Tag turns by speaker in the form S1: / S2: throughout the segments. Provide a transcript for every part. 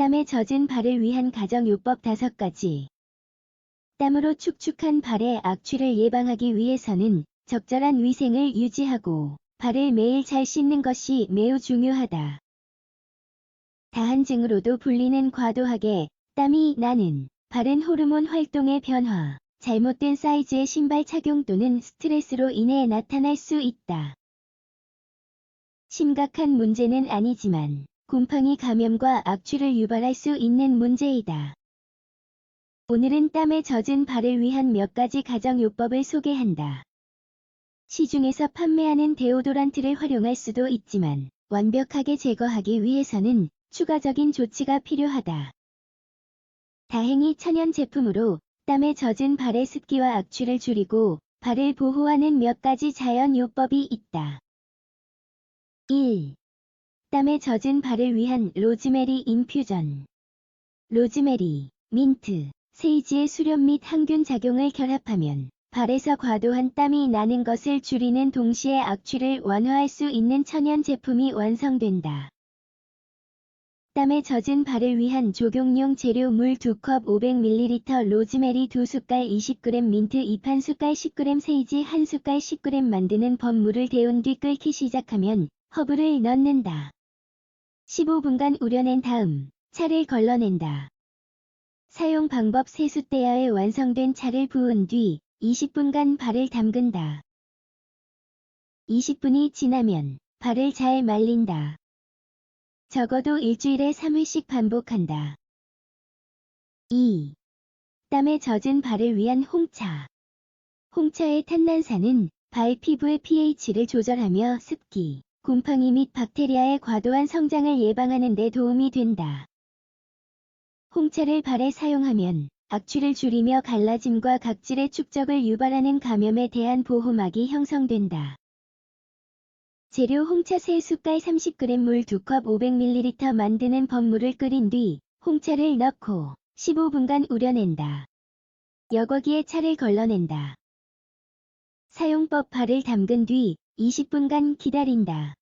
S1: 땀에 젖은 발을 위한 가정요법 5가지. 땀으로 축축한 발의 악취를 예방하기 위해서는 적절한 위생을 유지하고 발을 매일 잘 씻는 것이 매우 중요하다. 다한증으로도 불리는 과도하게 땀이 나는 발은 호르몬 활동의 변화, 잘못된 사이즈의 신발 착용 또는 스트레스로 인해 나타날 수 있다. 심각한 문제는 아니지만 곰팡이 감염과 악취를 유발할 수 있는 문제이다. 오늘은 땀에 젖은 발을 위한 몇 가지 가정요법을 소개한다. 시중에서 판매하는 데오도란트를 활용할 수도 있지만 완벽하게 제거하기 위해서는 추가적인 조치가 필요하다. 다행히 천연 제품으로 땀에 젖은 발의 습기와 악취를 줄이고 발을 보호하는 몇 가지 자연 요법이 있다. 1. 땀에 젖은 발을 위한 로즈메리 인퓨전. 로즈메리, 민트, 세이지의 수렴 및 항균 작용을 결합하면 발에서 과도한 땀이 나는 것을 줄이는 동시에 악취를 완화할 수 있는 천연 제품이 완성된다. 땀에 젖은 발을 위한 조경용 재료 물 2컵 500ml 로즈메리 2숟갈 20g 민트 2판 숟갈 10g 세이지 1숟갈 10g 만드는 법물을 데운 뒤 끓기 시작하면 허브를 넣는다. 15분간 우려낸 다음 차를 걸러낸다. 사용 방법 세숫대야에 완성된 차를 부은 뒤 20분간 발을 담근다. 20분이 지나면 발을 잘 말린다. 적어도 일주일에 3회씩 반복한다. 2. 땀에 젖은 발을 위한 홍차. 홍차의 탄난산은 발 피부의 pH를 조절하며 습기, 곰팡이 및 박테리아의 과도한 성장을 예방하는 데 도움이 된다. 홍차를 발에 사용하면 악취를 줄이며 갈라짐과 각질의 축적을 유발하는 감염에 대한 보호막이 형성된다. 재료 홍차 3숟갈 30g 물 2컵 500ml 만드는 법물을 끓인 뒤 홍차를 넣고 15분간 우려낸다. 여과기에 차를 걸러낸다. 사용법 발을 담근 뒤 20분간 기다린다.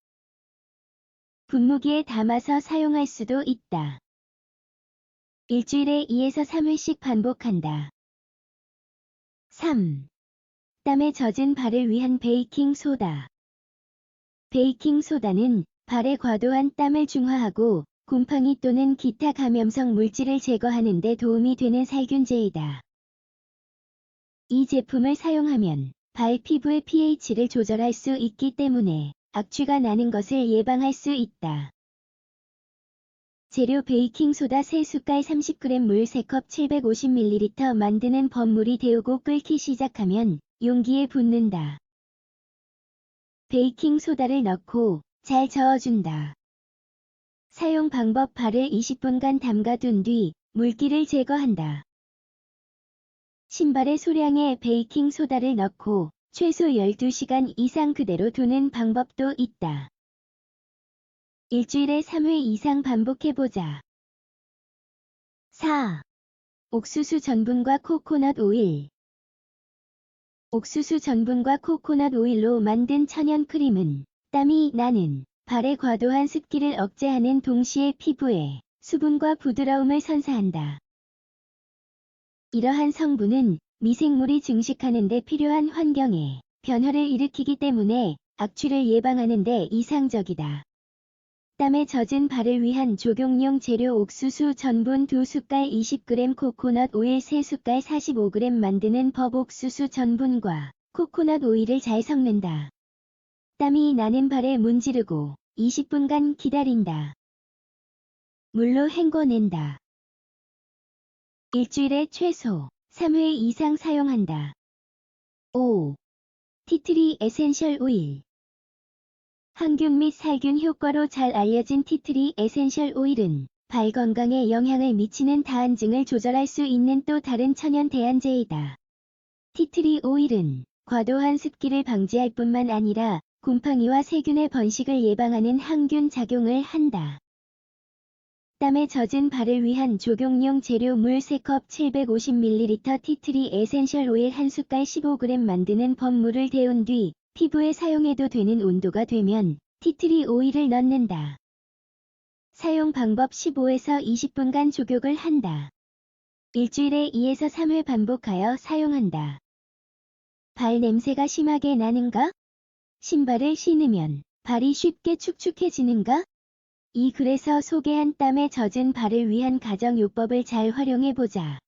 S1: 분무기에 담아서 사용할 수도 있다. 일주일에 2에서 3회씩 반복한다. 3. 땀에 젖은 발을 위한 베이킹 소다. 베이킹 소다는 발의 과도한 땀을 중화하고 곰팡이 또는 기타 감염성 물질을 제거하는 데 도움이 되는 살균제이다. 이 제품을 사용하면 발 피부의 pH를 조절할 수 있기 때문에 악취가 나는 것을 예방할 수 있다. 재료 베이킹소다 3숟갈 30g 물 3컵 750ml 만드는 법물이 데우고 끓기 시작하면 용기에 붓는다. 베이킹소다를 넣고 잘 저어준다. 사용 방법 발을 20분간 담가둔 뒤 물기를 제거한다. 신발에 소량의 베이킹소다를 넣고 최소 12시간 이상 그대로 두는 방법도 있다. 일주일에 3회 이상 반복해보자. 4. 옥수수 전분과 코코넛 오일 옥수수 전분과 코코넛 오일로 만든 천연 크림은 땀이 나는 발의 과도한 습기를 억제하는 동시에 피부에 수분과 부드러움을 선사한다. 이러한 성분은 미생물이 증식하는 데 필요한 환경에 변화를 일으키기 때문에 악취를 예방하는 데 이상적이다. 땀에 젖은 발을 위한 조경용 재료 옥수수 전분 2숟갈 20g 코코넛 오일 3숟갈 45g 만드는 법 옥수수 전분과 코코넛 오일을 잘 섞는다. 땀이 나는 발에 문지르고 20분간 기다린다. 물로 헹궈낸다. 일주일에 최소 3회 이상 사용한다. 5. 티트리 에센셜 오일 항균 및 살균 효과로 잘 알려진 티트리 에센셜 오일은 발 건강에 영향을 미치는 다한증을 조절할 수 있는 또 다른 천연 대안제이다. 티트리 오일은 과도한 습기를 방지할 뿐만 아니라 곰팡이와 세균의 번식을 예방하는 항균 작용을 한다. 땀에 젖은 발을 위한 조경용 재료 물 3컵 750ml 티트리 에센셜 오일 한 숟갈 15g 만드는 법물을 데운 뒤 피부에 사용해도 되는 온도가 되면 티트리 오일을 넣는다. 사용 방법 15에서 20분간 조격을 한다. 일주일에 2에서 3회 반복하여 사용한다. 발 냄새가 심하게 나는가? 신발을 신으면 발이 쉽게 축축해지는가? 이 글에서 소개한 땀에 젖은 발을 위한 가정요법을 잘 활용해보자.